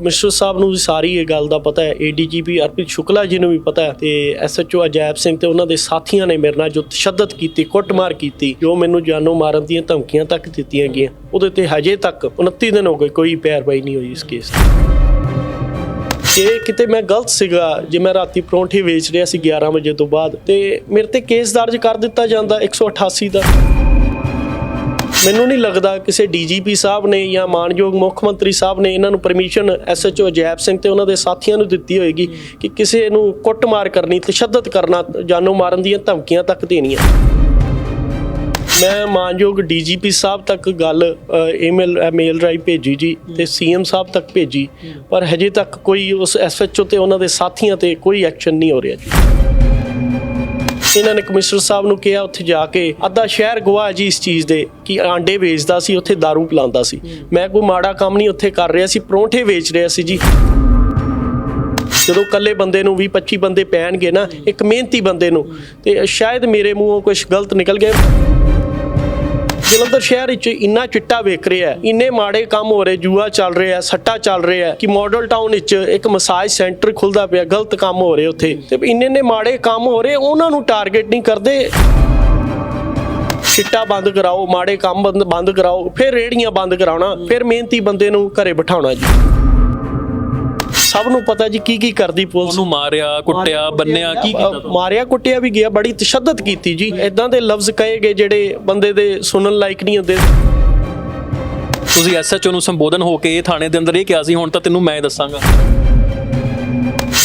Commissioner ਸਾਹਿਬ ਨੂੰ ਵੀ ਸਾਰੀ ਇਹ ਗੱਲ ਦਾ ਪਤਾ ਹੈ ਏਡੀਜੀਪੀ ਅਰਪਿਤ ਸ਼ੁਕਲਾ ਜੀ ਨੂੰ ਵੀ ਪਤਾ ਹੈ ਤੇ ਐਸਐਚਓ ਅਜੈਬ ਸਿੰਘ ਤੇ ਉਹਨਾਂ ਦੇ ਸਾਥੀਆਂ ਨੇ ਮੇਰੇ ਨਾਲ ਜੋ ਤਸ਼ੱਦਦ ਕੀਤੀ, ਕੁੱਟਮਾਰ ਕੀਤੀ, ਜੋ ਮੈਨੂੰ ਜਾਨੋਂ ਮਾਰਨ ਦੀਆਂ ਧਮਕੀਆਂ ਤੱਕ ਦਿੱਤੀਆਂ ਗਈਆਂ। ਉਹਦੇ ਤੇ ਹਜੇ ਤੱਕ 29 ਦਿਨ ਹੋ ਗਏ, ਕੋਈ ਪੈਰਵਾਈ ਨਹੀਂ ਹੋਈ ਇਸ ਕੇਸ ਦੀ। ਜੇ ਕਿਤੇ ਮੈਂ ਗਲਤ ਸੀਗਾ, ਜੇ ਮੈਂ ਰਾਤੀ ਪਰੌਂਠੇ ਵੇਚ ਰਿਹਾ ਸੀ 11 ਵਜੇ ਤੋਂ ਬਾਅਦ, ਤੇ ਮੇਰੇ ਤੇ ਕੇਸ ਦਰਜ ਕਰ ਦਿੱਤਾ ਜਾਂਦਾ 188 ਦਾ। ਮੈਨੂੰ ਨਹੀਂ ਲੱਗਦਾ ਕਿਸੇ ਡੀਜੀਪੀ ਸਾਹਿਬ ਨੇ ਜਾਂ ਮਾਨਯੋਗ ਮੁੱਖ ਮੰਤਰੀ ਸਾਹਿਬ ਨੇ ਇਹਨਾਂ ਨੂੰ ਪਰਮਿਸ਼ਨ ਐਸਐਚਓ ਜੈਬ ਸਿੰਘ ਤੇ ਉਹਨਾਂ ਦੇ ਸਾਥੀਆਂ ਨੂੰ ਦਿੱਤੀ ਹੋਏਗੀ ਕਿ ਕਿਸੇ ਨੂੰ ਕੁੱਟਮਾਰ ਕਰਨੀ, ਤਸ਼ੱਦਦ ਕਰਨਾ, ਜਾਨੋਂ ਮਾਰਨ ਦੀਆਂ ਧਮਕੀਆਂ ਤੱਕ ਦੇਣੀਆਂ। ਮੈਂ ਮਾਨਯੋਗ ਡੀਜੀਪੀ ਸਾਹਿਬ ਤੱਕ ਗੱਲ ਈਮੇਲ ਮੇਲ ਰਾਈ ਭੇਜੀ ਜੀ ਤੇ ਸੀਐਮ ਸਾਹਿਬ ਤੱਕ ਭੇਜੀ, ਪਰ ਹਜੇ ਤੱਕ ਕੋਈ ਉਸ ਐਸਐਚਓ ਤੇ ਉਹਨਾਂ ਦੇ ਸਾਥੀਆਂ ਤੇ ਕੋਈ ਐਕਸ਼ਨ ਨਹੀਂ ਹੋ ਰਿਹਾ ਜੀ। ਇਹਨਾਂ ਨੇ ਕਮਿਸ਼ਨਰ ਸਾਹਿਬ ਨੂੰ ਕਿਹਾ ਉੱਥੇ ਜਾ ਕੇ ਅੱਧਾ ਸ਼ਹਿਰ ਗਵਾਹ ਜੀ ਇਸ ਚੀਜ਼ ਦੇ ਕਿ ਆਂਡੇ ਵੇਚਦਾ ਸੀ, ਉੱਥੇ दारू ਪਿਲਾਉਂਦਾ ਸੀ। ਮੈਂ ਕੋਈ ਮਾੜਾ ਕੰਮ ਨਹੀਂ ਉੱਥੇ ਕਰ ਰਿਹਾ ਸੀ, ਪਰੌਂਠੇ ਵੇਚ ਰਿਹਾ ਸੀ ਜੀ। ਜਦੋਂ ਇਕੱਲੇ ਬੰਦੇ ਨੂੰ 20 25 ਬੰਦੇ ਪੈਣਗੇ ਨਾ, ਇੱਕ ਮਿਹਨਤੀ ਬੰਦੇ ਨੂੰ, ਤੇ ਸ਼ਾਇਦ ਮੇਰੇ ਮੂੰਹੋਂ ਕੁਝ ਗਲਤ ਨਿਕਲ ਗਿਆ। ਜਲੰਧਰ ਸ਼ਹਿਰ ਵਿੱਚ ਇੰਨਾ ਚਿੱਟਾ ਵੇਖ ਰਿਹਾ ਇੰਨੇ ਮਾੜੇ ਕੰਮ ਹੋ ਰਹੇ, ਜੂਆ ਚੱਲ ਰਿਹਾ ਸੱਟਾ ਚੱਲ ਰਿਹਾ ਕਿ ਮਾਡਲ ਟਾਊਨ ਵਿੱਚ ਇੱਕ ਮਸਾਜ ਸੈਂਟਰ ਖੁੱਲਦਾ ਪਿਆ, ਗਲਤ ਕੰਮ ਹੋ ਰਹੇ ਉੱਥੇ। ਤੇ ਇੰਨੇ ਨੇ ਮਾੜੇ ਕੰਮ ਹੋ ਰਹੇ, ਉਹਨਾਂ ਨੂੰ ਟਾਰਗੇਟ ਨਹੀਂ ਕਰਦੇ। ਚਿੱਟਾ ਬੰਦ ਕਰਾਓ, ਮਾੜੇ ਕੰਮ ਬੰਦ ਬੰਦ ਕਰਾਓ, ਫਿਰ ਰੇੜੀਆਂ ਬੰਦ ਕਰਾਉਣਾ, ਫਿਰ ਮਿਹਨਤੀ ਬੰਦੇ ਨੂੰ ਘਰੇ ਬਿਠਾਉਣਾ ਜੀ। ਸਭ ਨੂੰ ਪਤਾ ਜੀ ਕੀ ਕੀ ਕਰਦੀ ਪੁਲਿਸ। ਉਹਨੂੰ ਮਾਰਿਆ ਕੁੱਟਿਆ ਬੰਨਿਆ ਕੀ ਕੀਤਾ ਮਾਰਿਆ ਕੁੱਟਿਆ ਵੀ ਗਿਆ ਬੜੀ ਤਸ਼ੱਦਦ ਕੀਤੀ ਜੀ। ਇਦਾਂ ਦੇ ਲਫ਼ਜ਼ ਕਹੇ ਗਏ ਜਿਹੜੇ ਬੰਦੇ ਦੇ ਸੁਣਨ ਲਾਇਕ ਨਹੀਂ ਹੁੰਦੇ। ਤੁਸੀਂ ਐਸਐਚਓ ਨੂੰ ਸੰਬੋਧਨ ਹੋ ਕੇ ਥਾਣੇ ਦੇ ਅੰਦਰ ਇਹ ਕਿਹਾ ਸੀ ਹੁਣ ਤਾਂ ਤੈਨੂੰ ਮੈਂ ਦੱਸਾਂਗਾ।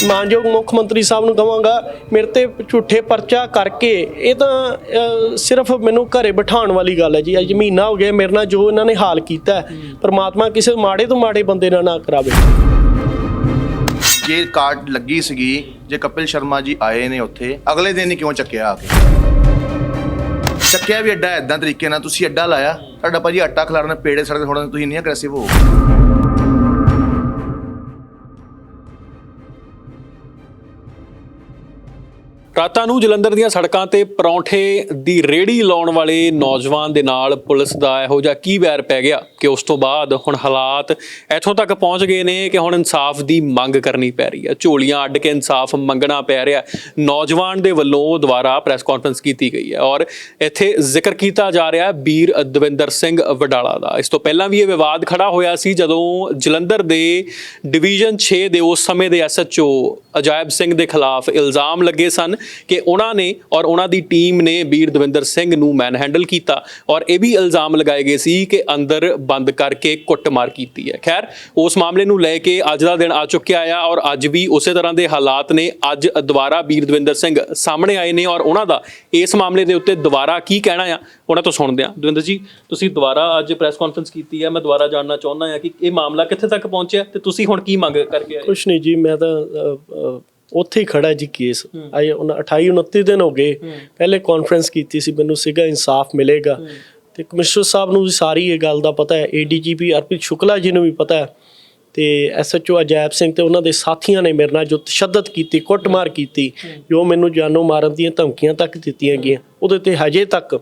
ਮਾਨਯੋਗ ਮੁੱਖ ਮੰਤਰੀ ਸਾਹਿਬ ਨੂੰ ਕਹਾਂਗਾ ਮੇਰੇ ਤੇ ਝੂਠੇ ਪਰਚਾ ਕਰਕੇ ਇਹ ਤਾਂ ਸਿਰਫ ਮੈਨੂੰ ਘਰੇ ਬਿਠਾਉਣ ਵਾਲੀ ਗੱਲ ਹੈ ਜੀ। ਅੱਜ ਮਹੀਨਾ ਹੋ ਗਿਆ ਮੇਰੇ ਨਾਲ ਜੋ ਇਹਨਾਂ ਨੇ ਹਾਲ ਕੀਤਾ ਹੈ, ਪ੍ਰਮਾਤਮਾ ਕਿਸੇ ਮਾੜੇ ਤੋਂ ਮਾੜੇ ਬੰਦੇ ਨਾਲ ਨਾ ਕਰਾਵੇ। ਜੇ ਕਾਰਡ ਲੱਗੀ ਸੀਗੀ, ਜੇ ਕਪਿਲ ਸ਼ਰਮਾ ਜੀ ਆਏ ਨੇ ਉੱਥੇ, ਅਗਲੇ ਦਿਨ ਹੀ ਕਿਉਂ ਚੱਕਿਆ ਆ ਕੇ? ਚੱਕਿਆ ਵੀ ਅੱਡਾ ਐਦਾਂ ਤਰੀਕੇ ਨਾਲ ਤੁਸੀਂ ਅੱਡਾ ਲਾਇਆ, ਤੁਹਾਡਾ ਭਾਜੀ ਆਟਾ ਖਿਲਾਰਨਾ ਪੇੜੇ ਸੜਕ ਥੋੜਾ ਤੁਸੀਂ ਇੰਨੀ ਅਗਰੈਸਿਵ ਹੋ ਰਾਤਾਂ ਨੂੰ ਜਲੰਧਰ ਦੀਆਂ ਸੜਕਾਂ ਤੇ ਪਰੌਂਠੇ ਦੀ ਰੇੜੀ ਲਾਉਣ ਵਾਲੇ ਨੌਜਵਾਨ ਦੇ ਨਾਲ ਪੁਲਿਸ ਦਾ ਇਹੋ ਜਿਹਾ ਕੀ ਵੈਰ ਪੈ ਗਿਆ ਕਿ ਉਸ ਤੋਂ ਬਾਅਦ ਹੁਣ ਹਾਲਾਤ ਇੱਥੋਂ ਤੱਕ ਪਹੁੰਚ ਗਏ ਨੇ ਕਿ ਹੁਣ ਇਨਸਾਫ ਦੀ ਮੰਗ ਕਰਨੀ ਪੈ ਰਹੀ ਹੈ। ਝੋਲੀਆਂ ਅੱਡ ਕੇ ਇਨਸਾਫ ਮੰਗਣਾ ਪੈ ਰਿਹਾ ਨੌਜਵਾਨ ਦੇ ਵੱਲੋਂ ਦੁਬਾਰਾ ਪ੍ਰੈਸ ਕਾਨਫਰੰਸ ਕੀਤੀ ਗਈ ਹੈ ਔਰ ਇੱਥੇ ਜ਼ਿਕਰ ਕੀਤਾ ਜਾ ਰਿਹਾ ਹੈ ਵੀਰ ਦਵਿੰਦਰ ਸਿੰਘ ਵਡਾਲਾ ਦਾ। ਇਸ ਤੋਂ ਪਹਿਲਾਂ ਵੀ ਇਹ ਵਿਵਾਦ ਖੜਾ ਹੋਇਆ ਸੀ ਜਦੋਂ ਜਲੰਧਰ ਦੇ ਡਿਵੀਜ਼ਨ 6 ਦੇ ਉਸ ਸਮੇਂ ਦੇ ਐਸਐਚਓ ਅਜਾਇਬ ਸਿੰਘ ਦੇ ਖਿਲਾਫ ਇਲਜ਼ਾਮ ਲੱਗੇ ਸਨ। ਕਿ ਉਹਨਾਂ ਨੇ ਔਰ ਉਹਨਾਂ ਦੀ ਟੀਮ ਨੇ ਵੀਰ ਦਵਿੰਦਰ ਸਿੰਘ ਨੂੰ ਮੈਨਹੈਂਡਲ ਕੀਤਾ ਔਰ ਇਹ ਵੀ ਇਲਜ਼ਾਮ ਲਗਾਏ ਗਏ ਸੀ ਕਿ ਅੰਦਰ ਬੰਦ ਕਰਕੇ ਕੁੱਟਮਾਰ ਕੀਤੀ ਹੈ। ਖੈਰ, ਉਸ ਮਾਮਲੇ ਨੂੰ ਲੈ ਕੇ ਅੱਜ ਦਾ ਦਿਨ ਆ ਚੁੱਕਿਆ ਆ ਔਰ ਅੱਜ ਵੀ ਉਸੇ ਤਰ੍ਹਾਂ ਦੇ ਹਾਲਾਤ ਨੇ। ਅੱਜ ਦੁਬਾਰਾ ਵੀਰ ਦਵਿੰਦਰ ਸਿੰਘ ਸਾਹਮਣੇ ਆਏ ਨੇ ਔਰ ਉਹਨਾਂ ਦਾ ਇਸ ਮਾਮਲੇ ਦੇ ਉੱਤੇ ਦੁਬਾਰਾ ਕੀ ਕਹਿਣਾ ਆ, ਉਹਨਾਂ ਤੋਂ ਸੁਣਦੇ ਆ ਦਵਿੰਦਰ ਜੀ, ਤੁਸੀਂ ਦੁਬਾਰਾ ਅੱਜ ਪ੍ਰੈਸ ਕਾਨਫਰੰਸ ਕੀਤੀ ਹੈ। ਮੈਂ ਦੁਬਾਰਾ ਜਾਣਨਾ ਚਾਹੁੰਦਾ ਹਾਂ ਕਿ ਇਹ ਮਾਮਲਾ ਕਿੱਥੇ ਤੱਕ ਪਹੁੰਚਿਆ ਤੇ ਤੁਸੀਂ ਹੁਣ ਕੀ ਮੰਗ ਕਰਕੇ ਆਏ ਕੁਛ ਨਹੀਂ ਜੀ, ਮੈਂ ਤਾਂ ਉੱਥੇ ਹੀ ਖੜਾ ਜੀ ਕੇਸ। ਆਏ 28 29 ਦਿਨ ਹੋ ਗਏ। ਪਹਿਲੇ ਕਾਨਫਰੰਸ ਕੀਤੀ ਸੀ ਮੈਨੂੰ ਸੀਗਾ ਇਨਸਾਫ ਮਿਲੇਗਾ। ਤੇ ਕਮਿਸ਼ਨਰ ਸਾਹਿਬ ਨੂੰ ਵੀ ਸਾਰੀ ਇਹ ਗੱਲ ਦਾ ਪਤਾ ਹੈ। ਏਡੀਜੀਪੀ ਅਰਪਿਤ ਸ਼ੁਕਲਾ ਜੀ ਨੂੰ ਵੀ ਪਤਾ ਹੈ। ਤੇ ਐਸਐਚਓ ਅਜੈਬ ਸਿੰਘ ਤੇ ਉਹਨਾਂ ਦੇ ਸਾਥੀਆਂ ਨੇ ਮੇਰੇ ਨਾਲ ਜੋ ਤਸ਼ੱਦਦ ਕੀਤੀ ਕੁੱਟਮਾਰ ਕੀਤੀ ਜੋ ਮੈਨੂੰ ਜਾਨੋਂ ਮਾਰਨ ਦੀਆਂ ਧਮਕੀਆਂ ਤੱਕ ਦਿੱਤੀਆਂ ਗਈਆਂ। ਉਹਦੇ ਤੇ ਹਜੇ ਤੱਕ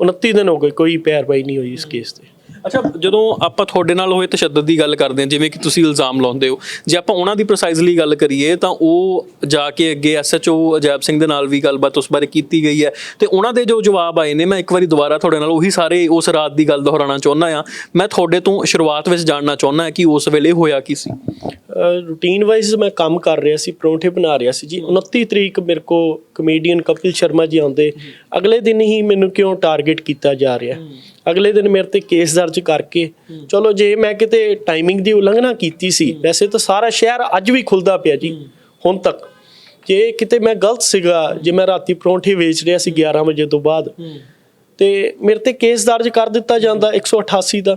29 ਦਿਨ ਹੋ ਗਏ ਕੋਈ ਪੈਰਵਾਈ ਨਹੀਂ ਹੋਈ ਇਸ ਕੇਸ ਤੇ। ਅੱਛਾ ਜਦੋਂ ਆਪਾਂ ਤੁਹਾਡੇ ਨਾਲ ਹੋਏ ਤਸ਼ੱਦਦ ਦੀ ਗੱਲ ਕਰਦੇ ਹਾਂ ਜਿਵੇਂ ਕਿ ਤੁਸੀਂ ਇਲਜ਼ਾਮ ਲਾਉਂਦੇ ਹੋ ਜੇ ਆਪਾਂ ਉਹਨਾਂ ਦੀ ਪ੍ਰੈਸਾਈਜ਼ਲੀ ਗੱਲ ਕਰੀਏ ਤਾਂ ਉਹ ਜਾ ਕੇ ਅੱਗੇ ਐਸਐਚਓ ਅਜੈਬ ਸਿੰਘ ਦੇ ਨਾਲ ਵੀ ਗੱਲਬਾਤ ਉਸ ਬਾਰੇ ਕੀਤੀ ਗਈ ਹੈ। ਤੇ ਉਹਨਾਂ ਦੇ ਜੋ ਜਵਾਬ ਆਏ ਨੇ ਮੈਂ ਇੱਕ ਵਾਰੀ ਦੁਬਾਰਾ ਤੁਹਾਡੇ ਨਾਲ ਉਹੀ ਸਾਰੇ ਉਸ ਰਾਤ ਦੀ ਗੱਲ ਦੁਹਰਾਉਣਾ ਚਾਹੁੰਦਾ ਆ ਮੈਂ ਤੁਹਾਡੇ ਤੋਂ ਸ਼ੁਰੂਆਤ ਵਿੱਚ ਜਾਣਨਾ ਚਾਹੁੰਦਾ ਕਿ ਉਸ ਵੇਲੇ ਹੋਇਆ ਕੀ ਸੀ। ਰੂਟੀਨ ਵਾਈਜ਼ ਮੈਂ ਕੰਮ ਕਰ ਰਿਹਾ ਸੀ ਪਰੌਂਠੇ ਬਣਾ ਰਿਹਾ ਸੀ ਜੀ। 29 ਤਰੀਕ ਮੇਰੇ ਕੋ ਕਮੇਡੀਅਨ ਕਪਿਲ ਸ਼ਰਮਾ ਜੀ ਆਉਂਦੇ। ਅਗਲੇ ਦਿਨ ਹੀ ਮੈਨੂੰ ਕਿਉਂ ਟਾਰਗੇਟ ਕੀਤਾ ਜਾ ਰਿਹਾ? ਅਗਲੇ ਦਿਨ ਮੇਰੇ ਤੇ ਕੇਸ ਦਰਜ ਕਰਕੇ ਚਲੋ ਜੇ ਮੈਂ ਕਿਤੇ ਟਾਈਮਿੰਗ ਦੀ ਉਲੰਘਣਾ ਕੀਤੀ ਸੀ ਵੈਸੇ ਤਾਂ ਸਾਰਾ ਸ਼ਹਿਰ ਅੱਜ ਵੀ ਖੁੱਲਦਾ ਪਿਆ ਜੀ ਹੁਣ ਤੱਕ। ਜੇ ਕਿਤੇ ਮੈਂ ਗਲਤ ਸੀਗਾ ਜੇ ਮੈਂ ਰਾਤੀ ਪਰੌਂਠੇ ਵੇਚ ਰਿਹਾ ਸੀ 11 ਵਜੇ ਤੋਂ ਬਾਅਦ ਤੇ ਮੇਰੇ ਤੇ ਕੇਸ ਦਰਜ ਕਰ ਦਿੱਤਾ ਜਾਂਦਾ 188 ਦਾ।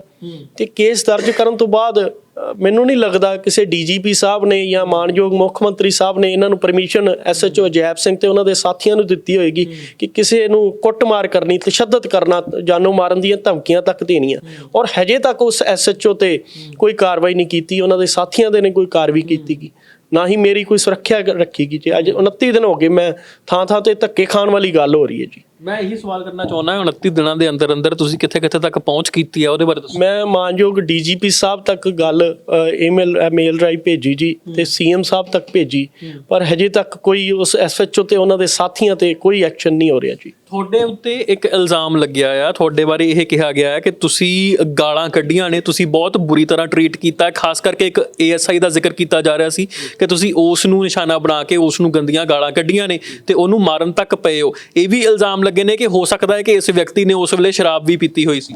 ਤੇ ਕੇਸ ਦਰਜ ਕਰਨ ਤੋਂ ਬਾਅਦ ਮੈਨੂੰ ਨਹੀਂ ਲੱਗਦਾ ਕਿਸੇ ਡੀਜੀਪੀ ਸਾਹਿਬ ਨੇ ਜਾਂ ਮਾਨਯੋਗ ਮੁੱਖ ਮੰਤਰੀ ਸਾਹਿਬ ਨੇ ਇਹਨਾਂ ਨੂੰ ਪਰਮਿਸ਼ਨ ਐਸਐਚਓ ਅਜੈਬ ਸਿੰਘ ਤੇ ਉਹਨਾਂ ਦੇ ਸਾਥੀਆਂ ਨੂੰ ਦਿੱਤੀ ਹੋਏਗੀ ਕਿ ਕਿਸੇ ਨੂੰ ਕੁੱਟਮਾਰ ਕਰਨੀ ਤਸ਼ੱਦਦ ਕਰਨਾ ਜਾਨੋਂ ਮਾਰਨ ਦੀਆਂ ਧਮਕੀਆਂ ਤੱਕ ਦੇਣੀਆਂ। ਔਰ ਹਜੇ ਤੱਕ ਉਸ ਐਸਐਚਓ ਤੇ ਕੋਈ ਕਾਰਵਾਈ ਨਹੀਂ ਕੀਤੀ ਉਹਨਾਂ ਦੇ ਸਾਥੀਆਂ ਦੇ ਨੇ ਕੋਈ ਕਾਰਵਾਈ ਕੀਤੀ ਗੀ। ਨਾ ਹੀ ਮੇਰੀ ਕੋਈ ਸੁਰੱਖਿਆ ਰੱਖੀ ਗਈ ਜੀ। ਅੱਜ 29 ਦਿਨ ਹੋ ਗਏ ਮੈਂ ਥਾਂ ਥਾਂ ਤੇ ਧੱਕੇ ਖਾਣ ਵਾਲੀ ਗੱਲ ਹੋ ਰਹੀ ਹੈ ਜੀ। ਮੈਂ ਇਹੀ ਸਵਾਲ ਕਰਨਾ ਚਾਹੁੰਦਾ 29 ਦਿਨਾਂ ਦੇ ਅੰਦਰ ਅੰਦਰ ਤੁਸੀਂ ਕਿੱਥੇ ਕਿੱਥੇ ਤੱਕ ਪਹੁੰਚ ਕੀਤੀ ਹੈ ਉਹਦੇ ਬਾਰੇ ਦੱਸੋ। ਮੈਂ ਮਾਨਯੋਗ ਡੀਜੀਪੀ ਸਾਹਿਬ ਤੱਕ ਗੱਲ ਈਮੇਲ ਮੇਲ ਰਾਈ ਭੇਜੀ ਜੀ ਤੇ ਸੀਐਮ ਸਾਹਿਬ ਤੱਕ ਭੇਜੀ ਪਰ ਹਜੇ ਤੱਕ ਕੋਈ ਉਸ ਐਸਐਚਓ ਤੇ ਉਹਨਾਂ ਦੇ ਸਾਥੀਆਂ ਤੇ ਕੋਈ ਐਕਸ਼ਨ ਨਹੀਂ ਹੋ ਰਿਹਾ ਜੀ। ਤੁਹਾਡੇ ਉੱਤੇ ਇੱਕ ਇਲਜ਼ਾਮ ਲੱਗਿਆ ਆ ਤੁਹਾਡੇ ਬਾਰੇ ਇਹ ਕਿਹਾ ਗਿਆ ਹੈ ਕਿ ਤੁਸੀਂ ਗਾਲਾਂ ਕੱਢੀਆਂ ਨੇ ਤੁਸੀਂ ਬਹੁਤ ਬੁਰੀ ਤਰ੍ਹਾਂ ਟਰੀਟ ਕੀਤਾ ਹੈ ਖਾਸ ਕਰਕੇ ਇੱਕ ਏਐਸਆਈ ਦਾ ਜ਼ਿਕਰ ਕੀਤਾ ਜਾ ਰਿਹਾ ਸੀ ਕਿ ਤੁਸੀਂ ਉਸ ਨੂੰ ਨਿਸ਼ਾਨਾ ਬਣਾ ਕੇ ਉਸ ਨੂੰ ਗੰਦੀਆਂ ਗਾਲਾਂ ਕੱਢੀਆਂ ਨੇ ਤੇ ਉਹਨੂੰ ਮਾਰਨ ਤੱਕ ਪਏ ਹੋ। ਇਹ ਵੀ ਇਲਜ਼ਾਮ ਲੱਗੇ ਨੇ ਕਿ ਹੋ ਸਕਦਾ ਹੈ ਕਿ ਇਸ ਵਿਅਕਤੀ ਨੇ ਉਸ ਵੇਲੇ ਸ਼ਰਾਬ ਵੀ ਪੀਤੀ ਹੋਈ ਸੀ।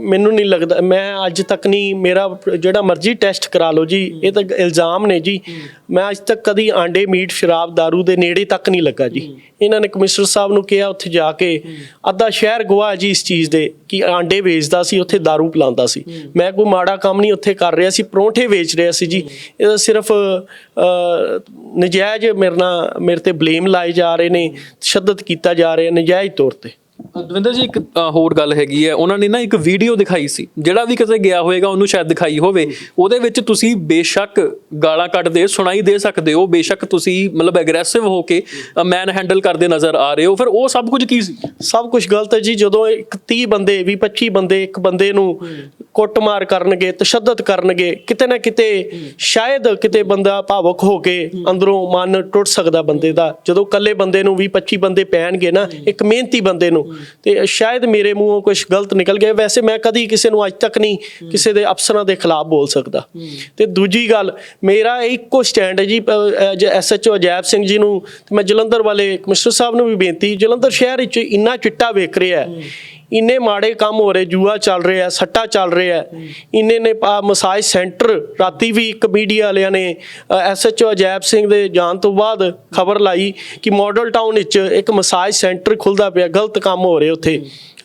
ਮੈਨੂੰ ਨਹੀਂ ਲੱਗਦਾ ਮੈਂ ਅੱਜ ਤੱਕ ਨਹੀਂ ਮੇਰਾ ਜਿਹੜਾ ਮਰਜ਼ੀ ਟੈਸਟ ਕਰਾ ਲਓ ਜੀ ਇਹ ਤਾਂ ਇਲਜ਼ਾਮ ਨੇ ਜੀ ਮੈਂ ਅੱਜ ਤੱਕ ਕਦੀ ਆਂਡੇ ਮੀਟ ਸ਼ਰਾਬ दारू ਦੇ ਨੇੜੇ ਤੱਕ ਨਹੀਂ ਲੱਗਾ ਜੀ ਇਹਨਾਂ ਨੇ ਕਮਿਸ਼ਨਰ ਸਾਹਿਬ ਨੂੰ ਕਿਹਾ ਉੱਥੇ ਜਾ ਕੇ ਅੱਧਾ ਸ਼ਹਿਰ ਗਵਾਹ ਜੀ ਇਸ ਚੀਜ਼ ਦੇ ਕਿ ਆਂਡੇ ਵੇਚਦਾ ਸੀ ਉੱਥੇ दारू ਪਿਲਾਉਂਦਾ ਸੀ ਮੈਂ ਕੋਈ ਮਾੜਾ ਕੰਮ ਨਹੀਂ ਉੱਥੇ ਕਰ ਰਿਹਾ ਸੀ ਪਰੌਂਠੇ ਵੇਚ ਰਿਹਾ ਸੀ ਜੀ ਇਹ ਤਾਂ ਸਿਰਫ ਅ, ਨਜਾਇਜ਼ ਮੇਰੇ ਨਾਲ ਮੇਰੇ ਤੇ ਬਲੇਮ ਲਾਏ ਜਾ ਰਹੇ ਨੇ ਤਸ਼ੱਦਦ ਕੀਤਾ ਜਾ ਰਿਹਾ ਨਜਾਇਜ਼ ਤੌਰ ਤੇ ਦਵਿੰਦਰ ਜੀ ਇੱਕ ਅ, ਹੋਰ ਗੱਲ ਹੈਗੀ ਹੈ। ਉਹਨਾਂ ਨੇ ਨਾ ਇੱਕ ਵੀਡੀਓ ਦਿਖਾਈ ਸੀ। ਜਿਹੜਾ ਵੀ ਕਿਤੇ ਗਿਆ ਹੋਵੇਗਾ ਉਹਨੂੰ ਸ਼ਾਇਦ ਦਿਖਾਈ ਹੋਵੇ। ਉਹਦੇ ਵਿੱਚ ਤੁਸੀਂ ਬੇਸ਼ੱਕ ਗਾਲਾਂ ਕੱਢਦੇ ਸੁਣਾਈ ਦੇ ਸਕਦੇ ਹੋ। ਬੇਸ਼ੱਕ ਤੁਸੀਂ ਮਤਲਬ ਐਗਰੈਸਿਵ ਹੋ ਕੇ ਮੈਨ ਹੈਂਡਲ ਕਰਦੇ ਨਜ਼ਰ ਆ ਰਹੇ ਹੋ। ਫਿਰ ਉਹ ਸਭ ਕੁਝ ਕੀ ਸੀ? ਸਭ ਕੁਝ ਗਲਤ ਹੈ ਜੀ। ਜਦੋਂ ਇੱਕ 30 ਬੰਦੇ 20 25 ਬੰਦੇ ਇੱਕ ਬੰਦੇ ਨੂੰ ਕੁੱਟਮਾਰ ਕਰਨਗੇ ਤਸ਼ੱਦਦ ਕਰਨਗੇ ਕਿਤੇ ਨਾ ਕਿਤੇ ਸ਼ਾਇਦ ਕਿਤੇ ਬੰਦਾ ਭਾਵੁਕ ਹੋ ਕੇ ਅੰਦਰੋਂ ਮਨ ਟੁੱਟ ਸਕਦਾ ਬੰਦੇ ਦਾ। ਜਦੋਂ ਇਕੱਲੇ ਬੰਦੇ ਨੂੰ 20 25 ਬੰਦੇ ਪੈਣਗੇ ਨਾ ਇੱਕ ਮਿਹਨਤੀ ਬੰਦੇ ਨੂੰ ਤੇ ਸ਼ਾਇਦ ਮੇਰੇ ਮੂੰਹੋਂ ਕੁਝ ਗਲਤ ਨਿਕਲ ਗਿਆ। ਵੈਸੇ ਮੈਂ ਕਦੀ ਕਿਸੇ ਨੂੰ ਅੱਜ ਤੱਕ ਨਹੀਂ ਕਿਸੇ ਦੇ ਅਫਸਰਾਂ ਦੇ ਖਿਲਾਫ ਬੋਲ ਸਕਦਾ। ਤੇ ਦੂਜੀ ਗੱਲ, ਮੇਰਾ ਇੱਕੋ ਸਟੈਂਡ ਹੈ ਜੀ ਐਸਐਚਓ ਅਜੈਬ ਸਿੰਘ ਜੀ ਨੂੰ, ਤੇ ਮੈਂ ਜਲੰਧਰ ਵਾਲੇ ਕਮਿਸ਼ਨਰ ਸਾਹਿਬ ਨੂੰ ਵੀ ਬੇਨਤੀ, ਜਲੰਧਰ ਸ਼ਹਿਰ ਵਿੱਚ ਇੰਨਾ ਚਿੱਟਾ ਵੇਖ ਰਿਹਾ ਹੈ। ਇੰਨੇ ਮਾੜੇ ਕੰਮ ਹੋ ਰਹੇ, ਜੂਆ ਚੱਲ ਰਿਹਾ ਸੱਟਾ ਚੱਲ ਰਿਹਾ ਇੰਨੇ ਨੇ ਆਹ ਮਸਾਜ ਸੈਂਟਰ, ਰਾਤੀ ਵੀ ਇੱਕ ਮੀਡੀਆ ਵਾਲਿਆਂ ਨੇ ਐਸਐਚਓ ਅਜੈਬ ਸਿੰਘ ਦੇ ਜਾਣ ਤੋਂ ਬਾਅਦ ਖਬਰ ਲਾਈ ਕਿ ਮਾਡਲ ਟਾਊਨ ਵਿੱਚ ਇੱਕ ਮਸਾਜ ਸੈਂਟਰ ਖੁੱਲਦਾ ਪਿਆ, ਗਲਤ ਕੰਮ ਹੋ ਰਹੇ ਉੱਥੇ।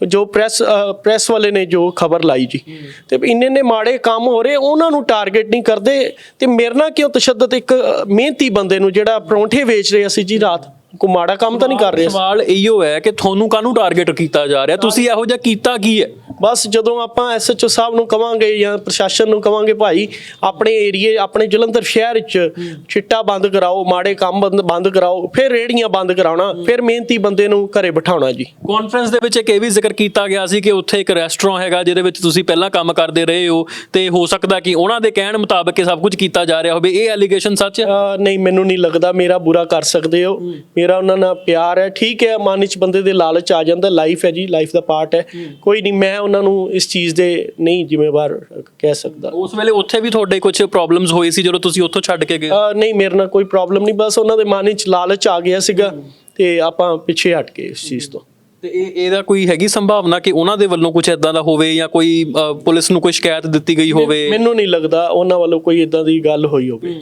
ਜੋ ਪ੍ਰੈਸ ਪ੍ਰੈਸ ਵਾਲੇ ਨੇ ਜੋ ਖਬਰ ਲਾਈ ਜੀ। ਤੇ ਇੰਨੇ ਨੇ ਮਾੜੇ ਕੰਮ ਹੋ ਰਹੇ, ਉਹਨਾਂ ਨੂੰ ਟਾਰਗੇਟ ਨਹੀਂ ਕਰਦੇ। ਤੇ ਮੇਰੇ ਨਾਲ ਕਿਉਂ ਤਸ਼ੱਦਦ? ਇੱਕ ਮਿਹਨਤੀ ਬੰਦੇ ਨੂੰ ਜਿਹੜਾ ਪਰੌਂਠੇ ਵੇਚ ਰਿਹਾ ਸੀ ਜੀ ਰਾਤ। ਕੋ ਮਾੜਾ ਕੰਮ ਤਾਂ ਨਹੀਂ ਕਰ ਰਿਹਾ। ਸਵਾਲ ਇਹੋ ਹੈ ਕਿ ਤੁਹਾਨੂੰ ਕਾਹਨੂੰ ਟਾਰਗੇਟ ਕੀਤਾ ਜਾ ਰਿਹਾ? ਤੁਸੀਂ ਇਹੋ ਜਿਹਾ ਕੀਤਾ ਕੀ ਹੈ? ਬਸ ਜਦੋਂ ਆਪਾਂ ਐਸਐਚਓ ਸਾਹਿਬ ਨੂੰ ਕਵਾਂਗੇ ਜਾਂ ਪ੍ਰਸ਼ਾਸਨ ਨੂੰ ਕਵਾਂਗੇ ਭਾਈ ਆਪਣੇ ਏਰੀਏ ਆਪਣੇ ਜਲੰਧਰ ਸ਼ਹਿਰ ਵਿੱਚ ਚਿੱਟਾ ਬੰਦ ਕਰਾਓ ਮਾੜੇ ਕੰਮ ਬੰਦ ਬੰਦ ਕਰਾਓ ਫਿਰ ਰੇੜੀਆਂ ਬੰਦ ਕਰਾਉਣਾ ਫਿਰ ਮਿਹਨਤੀ ਬੰਦੇ ਨੂੰ ਘਰੇ ਬਿਠਾਉਣਾ ਜੀ। ਕਾਨਫਰੰਸ ਦੇ ਵਿੱਚ ਇੱਕ ਇਹ ਵੀ ਜ਼ਿਕਰ ਕੀਤਾ ਗਿਆ ਸੀ ਕਿ ਉੱਥੇ ਇੱਕ ਰੈਸਟੋਰੈਂਟ ਹੈਗਾ ਜਿਹਦੇ ਵਿੱਚ ਤੁਸੀਂ ਪਹਿਲਾਂ ਕੰਮ ਕਰਦੇ ਰਹੇ ਹੋ ਤੇ ਹੋ ਸਕਦਾ ਕਿ ਉਹਨਾਂ ਦੇ ਕਹਿਣ ਮੁਤਾਬਕ ਇਹ ਸਭ ਕੁਝ ਕੀਤਾ ਜਾ ਰਿਹਾ ਹੋਵੇ। ਇਹ ਐਲੀਗੇਸ਼ਨ ਸੱਚ ਹੈ? ਨਹੀਂ ਮੈਨੂੰ ਨਹੀਂ ਲੱਗਦਾ ਮੇਰਾ ਬੁਰਾ ਕਰ ਸਕਦੇ ਹੋ। ਮੇਰਾ ਉਹਨਾਂ ਨਾਲ ਪਿਆਰ ਹੈ ਠੀਕ ਹੈ ਮਨ ਵਿੱਚ ਬੰਦੇ ਦੇ ਲਾਲਚ ਆ ਜਾਂਦਾ ਲਾਈਫ ਹੈ ਜੀ ਲਾਈਫ ਦਾ ਪਾਰਟ ਹੈ। ਕੋਈ ਨਹੀਂ ਮੈਂ ਉਹਨਾਂ ਨੂੰ ਇਸ ਚੀਜ਼ ਦੇ ਨਹੀਂ ਜ਼ਿੰਮੇਵਾਰ ਕਹਿ ਸਕਦਾ। ਉਸ ਵੇਲੇ ਉੱਥੇ ਵੀ ਤੁਹਾਡੇ ਕੁਝ ਪ੍ਰੋਬਲਮਸ ਹੋਈ ਸੀ ਜਦੋਂ ਤੁਸੀਂ ਉੱਥੋਂ ਛੱਡ ਕੇ ਗਏ? ਨਹੀਂ ਮੇਰੇ ਨਾਲ ਕੋਈ ਪ੍ਰੋਬਲਮ ਨਹੀਂ ਬਸ ਉਹਨਾਂ ਦੇ ਮਨ ਵਿੱਚ ਲਾਲਚ ਆ ਗਿਆ ਸੀਗਾ ਤੇ ਆਪਾਂ ਪਿੱਛੇ ਹਟ ਗਏ ਇਸ ਚੀਜ਼ ਤੋਂ। ਤੇ ਇਹ ਇਹਦਾ ਕੋਈ ਹੈਗੀ ਸੰਭਾਵਨਾ ਕਿ ਉਹਨਾਂ ਦੇ ਵੱਲੋਂ ਕੁਝ ਇਦਾਂ ਦਾ ਹੋਵੇ ਜਾਂ ਕੋਈ ਪੁਲਿਸ ਨੂੰ ਕੋਈ ਸ਼ਿਕਾਇਤ ਦਿੱਤੀ ਗਈ ਹੋਵੇ? ਮੈਨੂੰ ਨਹੀਂ ਲੱਗਦਾ ਉਹਨਾਂ ਵੱਲੋਂ ਕੋਈ ਇਦਾਂ ਦੀ ਗੱਲ ਹੋਈ ਹੋਵੇ।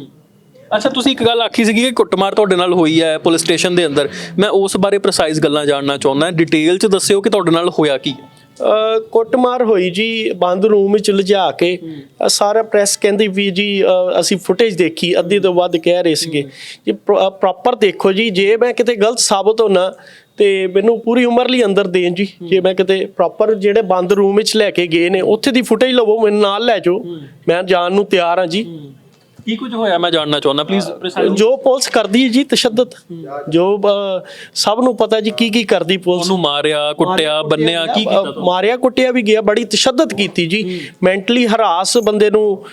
ਅੱਛਾ ਤੁਸੀਂ ਇੱਕ ਗੱਲ ਆਖੀ ਸੀਗੀ ਕਿ ਕੁੱਟਮਾਰ ਤੁਹਾਡੇ ਨਾਲ ਹੋਈ ਹੈ ਪੁਲਿਸ ਸਟੇਸ਼ਨ ਦੇ ਅੰਦਰ। ਮੈਂ ਉਸ ਬਾਰੇ ਪ੍ਰਸਾਈਜ਼ ਗੱਲਾਂ ਜਾਣਨਾ ਚਾਹੁੰਦਾ ਡਿਟੇਲ ਚ ਦੱਸਿਓ ਕਿ ਤੁਹਾਡੇ ਨਾਲ ਹੋਇਆ ਕੀ ਅ, ਕੁੱਟਮਾਰ ਹੋਈ ਜੀ ਬੰਦ ਰੂਮ ਵਿੱਚ ਲਿਜਾ ਕੇ ਅ, ਸਾਰਾ ਪ੍ਰੈਸ ਕਹਿੰਦੀ ਵੀ ਜੀ ਅ, ਅਸੀਂ ਫੁਟੇਜ ਦੇਖੀ ਅੱਧੀ ਤੋਂ ਵੱਧ ਕਹਿ ਰਹੇ ਸੀਗੇ। ਜੀ ਪ੍ਰੋਪਰ ਦੇਖੋ ਜੀ ਜੇ ਮੈਂ ਕਿਤੇ ਗਲਤ ਸਾਬਤ ਹੋਣਾ ਤੇ ਮੈਨੂੰ ਪੂਰੀ ਉਮਰ ਲਈ ਅੰਦਰ ਦੇਣ ਜੀ। ਜੇ ਮੈਂ ਕਿਤੇ ਪ੍ਰੋਪਰ ਜਿਹੜੇ ਬੰਦ ਰੂਮ ਵਿੱਚ ਲੈ ਕੇ ਗਏ ਨੇ ਉੱਥੇ ਦੀ ਫੁਟੇਜ ਲਵੋ ਮੈਨੂੰ ਨਾਲ ਲੈ ਜਾਓ। ਮੈਂ ਜਾਣ ਨੂੰ ਤਿਆਰ ਹਾਂ ਜੀ। ਕੀ ਕੁਝ ਹੋਇਆ? ਮੈਂ ਜਾਣਨਾ ਚਾਹੁੰਦਾ ਪਲੀਜ਼ ਜੋ ਪੁਲਿਸ ਕਰਦੀ ਹੈ ਜੀ ਤਸ਼ੱਦਦ। ਜੋ ਸਭ ਨੂੰ ਪਤਾ ਜੀ ਕੀ ਕੀ ਕਰਦੀ ਪੁਲਿਸ। ਉਹਨੂੰ ਮਾਰਿਆ ਕੁੱਟਿਆ ਬੰਨਿਆ ਕੀ ਕੀਤਾ ਮਾਰਿਆ ਕੁੱਟਿਆ ਵੀ ਗਿਆ ਬੜੀ ਤਸ਼ੱਦਦ ਕੀਤੀ ਜੀ। ਮੈਂਟਲੀ ਹਰਾਸ ਬੰਦੇ ਨੂੰ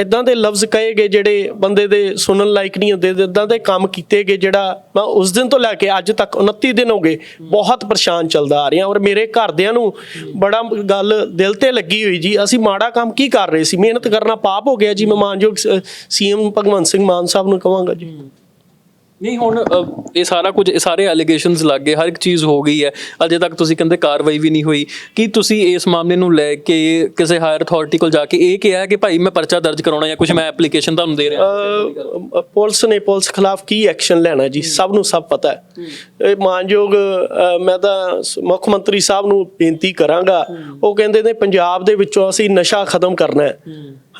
ਇਦਾਂ ਦੇ ਲਫ਼ਜ਼ ਕਹੇ ਗਏ ਜਿਹੜੇ ਬੰਦੇ ਦੇ ਸੁਣਨ ਲਾਇਕ ਨਹੀਂ ਹੁੰਦੇ ਇਦਾਂ ਦੇ ਕੰਮ ਕੀਤੇ ਗਏ ਜਿਹੜਾ ਮੈਂ ਉਸ ਦਿਨ ਤੋਂ ਲੈ ਕੇ ਅੱਜ ਤੱਕ 29 ਦਿਨ ਹੋ ਗਏ ਬਹੁਤ ਪਰੇਸ਼ਾਨ ਚੱਲਦਾ ਆ ਰਿਹਾ। ਔਰ ਮੇਰੇ ਘਰਦਿਆਂ ਨੂੰ ਬੜਾ ਗੱਲ ਦਿਲ ਤੇ ਲੱਗੀ ਹੋਈ ਜੀ। ਅਸੀਂ ਮਾੜਾ ਕੰਮ ਕੀ ਕਰ ਰਹੇ ਸੀ? ਮਿਹਨਤ ਕਰਨਾ ਪਾਪ ਹੋ ਗਿਆ ਜੀ ਮੈਂ ਮਾਨਯੋਗ ਸੀਐਮ ਭਗਵੰਤ ਸਿੰਘ ਮਾਨ ਸਾਹਿਬ ਨੂੰ ਕਹਾਂਗਾ ਜੀ। ਨਹੀਂ ਹੁਣ ਇਹ ਸਾਰਾ ਕੁਝ ਇਹ ਸਾਰੇ ਐਲੀਗੇਸ਼ਨਸ ਲੱਗ ਗਏ ਹਰ ਇੱਕ ਚੀਜ਼ ਹੋ ਗਈ ਹੈ। ਅਜੇ ਤੱਕ ਤੁਸੀਂ ਕਹਿੰਦੇ ਕਾਰਵਾਈ ਵੀ ਨਹੀਂ ਹੋਈ। ਕੀ ਤੁਸੀਂ ਇਸ ਮਾਮਲੇ ਨੂੰ ਲੈ ਕੇ ਕਿਸੇ ਹਾਇਰ ਅਥਾਰਟੀ ਕੋਲ ਜਾ ਕੇ ਇਹ ਕਿਹਾ ਕਿ ਭਾਈ ਮੈਂ ਪਰਚਾ ਦਰਜ ਕਰਾਉਣਾ ਜਾਂ ਕੁਝ ਮੈਂ ਐਪਲੀਕੇਸ਼ਨ ਤੁਹਾਨੂੰ ਦੇ ਰਿਹਾ? ਪੁਲਿਸ ਨੇ ਪੁਲਿਸ ਖਿਲਾਫ ਕੀ ਐਕਸ਼ਨ ਲੈਣਾ ਜੀ? ਸਭ ਨੂੰ ਸਭ ਪਤਾ ਹੈ। ਇਹ ਮਾਨਯੋਗ ਮੈਂ ਤਾਂ ਮੁੱਖ ਮੰਤਰੀ ਸਾਹਿਬ ਨੂੰ ਬੇਨਤੀ ਕਰਾਂਗਾ। ਉਹ ਕਹਿੰਦੇ ਨੇ ਪੰਜਾਬ ਦੇ ਵਿੱਚੋਂ ਅਸੀਂ ਨਸ਼ਾ ਖਤਮ ਕਰਨਾ ਹੈ।